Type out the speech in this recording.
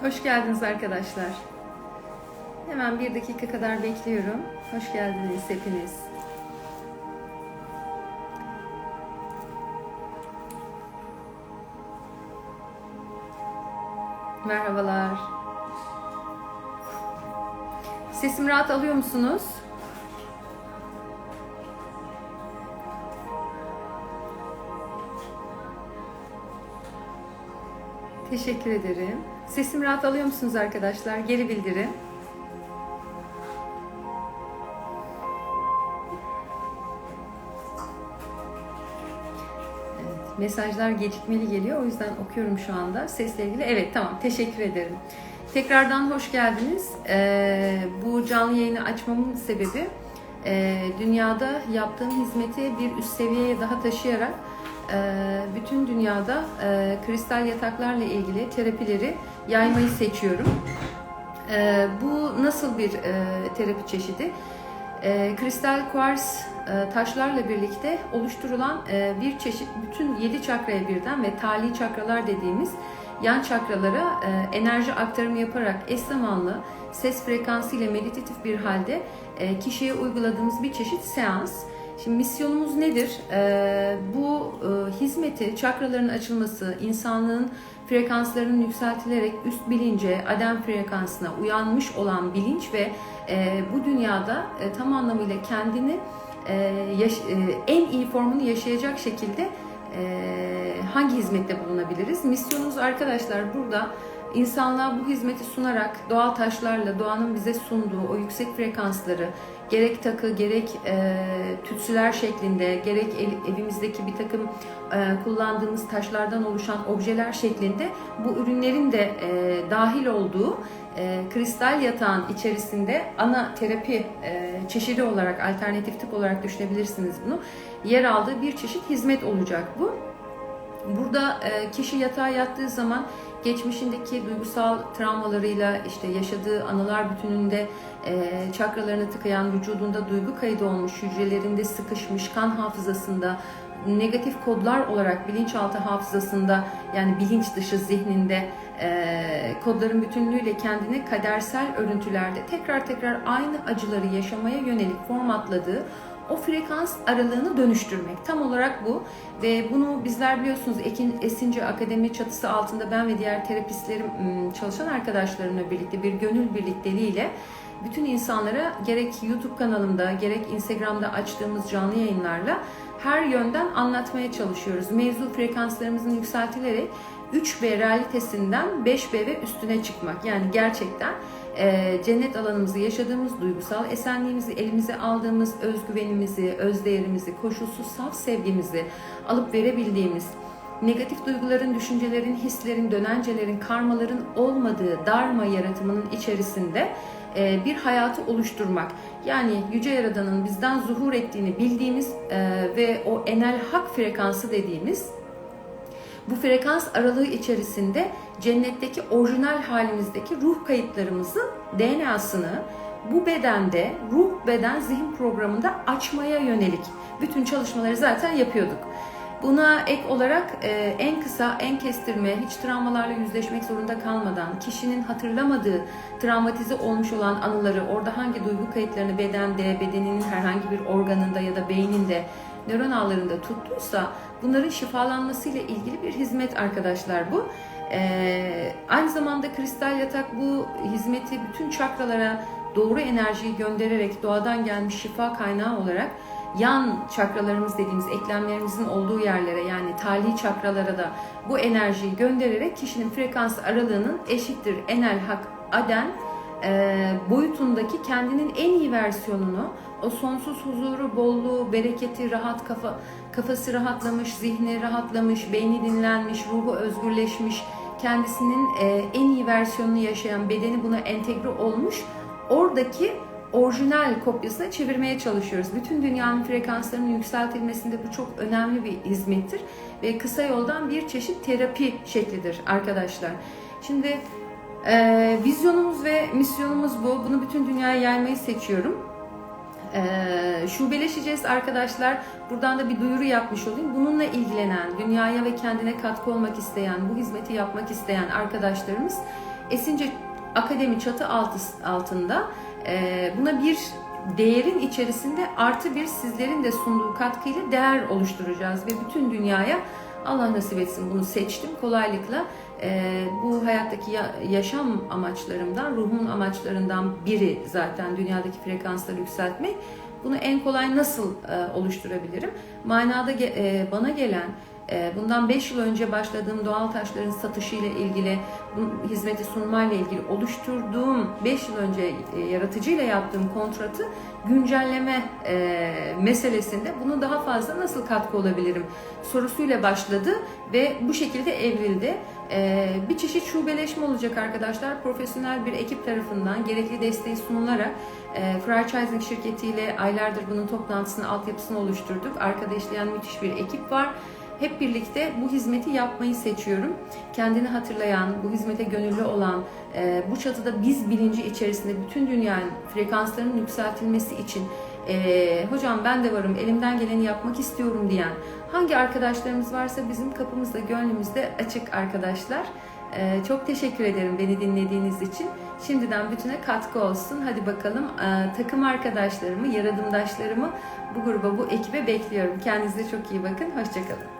Hoş geldiniz arkadaşlar. Hemen bir dakika kadar bekliyorum. Hoş geldiniz hepiniz. Merhabalar. Sesimi rahat alıyor musunuz? Teşekkür ederim. Sesimi rahat alıyor musunuz arkadaşlar? Geri bildirin. Evet, mesajlar gecikmeli geliyor. O yüzden okuyorum şu anda. Sesle ilgili. Evet tamam. Teşekkür ederim. Tekrardan hoş geldiniz. Ee, bu canlı yayını açmamın sebebi e, dünyada yaptığım hizmeti bir üst seviyeye daha taşıyarak bütün dünyada e, kristal yataklarla ilgili terapileri yaymayı seçiyorum. E, bu nasıl bir e, terapi çeşidi? E, kristal kuars e, taşlarla birlikte oluşturulan bir çeşit bütün yedi çakraya birden ve tali çakralar dediğimiz yan çakralara enerji aktarımı yaparak eş zamanlı ses frekansı ile meditatif bir halde kişiye uyguladığımız bir çeşit seans. Şimdi misyonumuz nedir? Ee, bu e, hizmeti, çakraların açılması, insanlığın frekanslarının yükseltilerek üst bilince, adem frekansına uyanmış olan bilinç ve e, bu dünyada e, tam anlamıyla kendini e, en iyi formunu yaşayacak şekilde hangi hizmette bulunabiliriz? Misyonumuz arkadaşlar burada insanlığa bu hizmeti sunarak doğal taşlarla doğanın bize sunduğu o yüksek frekansları gerek takı gerek e, tütsüler şeklinde gerek el, evimizdeki bir takım e, kullandığımız taşlardan oluşan objeler şeklinde bu ürünlerin de e, dahil olduğu e, kristal yatağın içerisinde ana terapi e, çeşidi olarak alternatif tip olarak düşünebilirsiniz bunu yer aldığı bir çeşit hizmet olacak bu. Burada e, kişi yatağa yattığı zaman geçmişindeki duygusal travmalarıyla işte yaşadığı anılar bütününde e, çakralarını tıkayan vücudunda duygu kaydı olmuş, hücrelerinde sıkışmış, kan hafızasında negatif kodlar olarak bilinçaltı hafızasında yani bilinç dışı zihninde e, kodların bütünlüğüyle kendini kadersel örüntülerde tekrar tekrar aynı acıları yaşamaya yönelik formatladığı o frekans aralığını dönüştürmek. Tam olarak bu ve bunu bizler biliyorsunuz Ekin Esinci Akademi çatısı altında ben ve diğer terapistlerim çalışan arkadaşlarımla birlikte bir gönül birlikteliğiyle bütün insanlara gerek YouTube kanalımda gerek Instagram'da açtığımız canlı yayınlarla her yönden anlatmaya çalışıyoruz. Mevzu frekanslarımızın yükseltilerek 3B realitesinden 5B ve üstüne çıkmak. Yani gerçekten e, cennet alanımızı yaşadığımız, duygusal esenliğimizi elimize aldığımız, özgüvenimizi, özdeğerimizi, koşulsuz saf sevgimizi alıp verebildiğimiz, negatif duyguların, düşüncelerin, hislerin, dönencelerin, karmaların olmadığı darma yaratımının içerisinde e, bir hayatı oluşturmak. Yani Yüce Yaradan'ın bizden zuhur ettiğini bildiğimiz e, ve o enel hak frekansı dediğimiz bu frekans aralığı içerisinde cennetteki orijinal halimizdeki ruh kayıtlarımızın DNA'sını bu bedende ruh beden zihin programında açmaya yönelik bütün çalışmaları zaten yapıyorduk. Buna ek olarak e, en kısa, en kestirme, hiç travmalarla yüzleşmek zorunda kalmadan, kişinin hatırlamadığı, travmatize olmuş olan anıları, orada hangi duygu kayıtlarını bedende, bedeninin herhangi bir organında ya da beyninde, nöron ağlarında tuttuysa bunların şifalanmasıyla ilgili bir hizmet arkadaşlar bu. Ee, aynı zamanda kristal yatak bu hizmeti bütün çakralara doğru enerjiyi göndererek doğadan gelmiş şifa kaynağı olarak yan çakralarımız dediğimiz eklemlerimizin olduğu yerlere yani tali çakralara da bu enerjiyi göndererek kişinin frekans aralığının eşittir enel hak aden e, boyutundaki kendinin en iyi versiyonunu o sonsuz huzuru, bolluğu, bereketi, rahat kafa kafası rahatlamış, zihni rahatlamış, beyni dinlenmiş, ruhu özgürleşmiş, kendisinin e, en iyi versiyonunu yaşayan bedeni buna entegre olmuş. Oradaki orijinal kopyasına çevirmeye çalışıyoruz. Bütün dünyanın frekanslarının yükseltilmesinde bu çok önemli bir hizmettir ve kısa yoldan bir çeşit terapi şeklidir arkadaşlar. Şimdi e, vizyonumuz ve misyonumuz bu. Bunu bütün dünyaya yaymayı seçiyorum. E, şubeleşeceğiz arkadaşlar. Buradan da bir duyuru yapmış olayım. Bununla ilgilenen, dünyaya ve kendine katkı olmak isteyen, bu hizmeti yapmak isteyen arkadaşlarımız Esince Akademi çatı altı, altında e, buna bir değerin içerisinde artı bir sizlerin de sunduğu katkıyla değer oluşturacağız ve bütün dünyaya Allah nasip etsin bunu seçtim kolaylıkla. Ee, bu hayattaki ya- yaşam amaçlarımdan, ruhumun amaçlarından biri zaten dünyadaki frekansları yükseltmek. Bunu en kolay nasıl e, oluşturabilirim? Manada e, bana gelen e, bundan 5 yıl önce başladığım doğal taşların satışıyla ilgili, bu hizmeti sunmayla ilgili oluşturduğum 5 yıl önce e, yaratıcıyla yaptığım kontratı güncelleme e, meselesinde bunu daha fazla nasıl katkı olabilirim sorusuyla başladı ve bu şekilde evrildi. E, bir çeşit şubeleşme olacak arkadaşlar. Profesyonel bir ekip tarafından gerekli desteği sunularak e, franchising şirketiyle aylardır bunun toplantısını, altyapısını oluşturduk. Arkada işleyen müthiş bir ekip var. Hep birlikte bu hizmeti yapmayı seçiyorum. Kendini hatırlayan, bu hizmete gönüllü olan, e, bu çatıda biz bilinci içerisinde bütün dünyanın frekanslarının yükseltilmesi için e, hocam ben de varım, elimden geleni yapmak istiyorum diyen hangi arkadaşlarımız varsa bizim kapımızda, gönlümüzde açık arkadaşlar. E, çok teşekkür ederim beni dinlediğiniz için. Şimdiden bütüne katkı olsun. Hadi bakalım takım arkadaşlarımı, yaradımdaşlarımı bu gruba, bu ekibe bekliyorum. Kendinize çok iyi bakın. Hoşçakalın.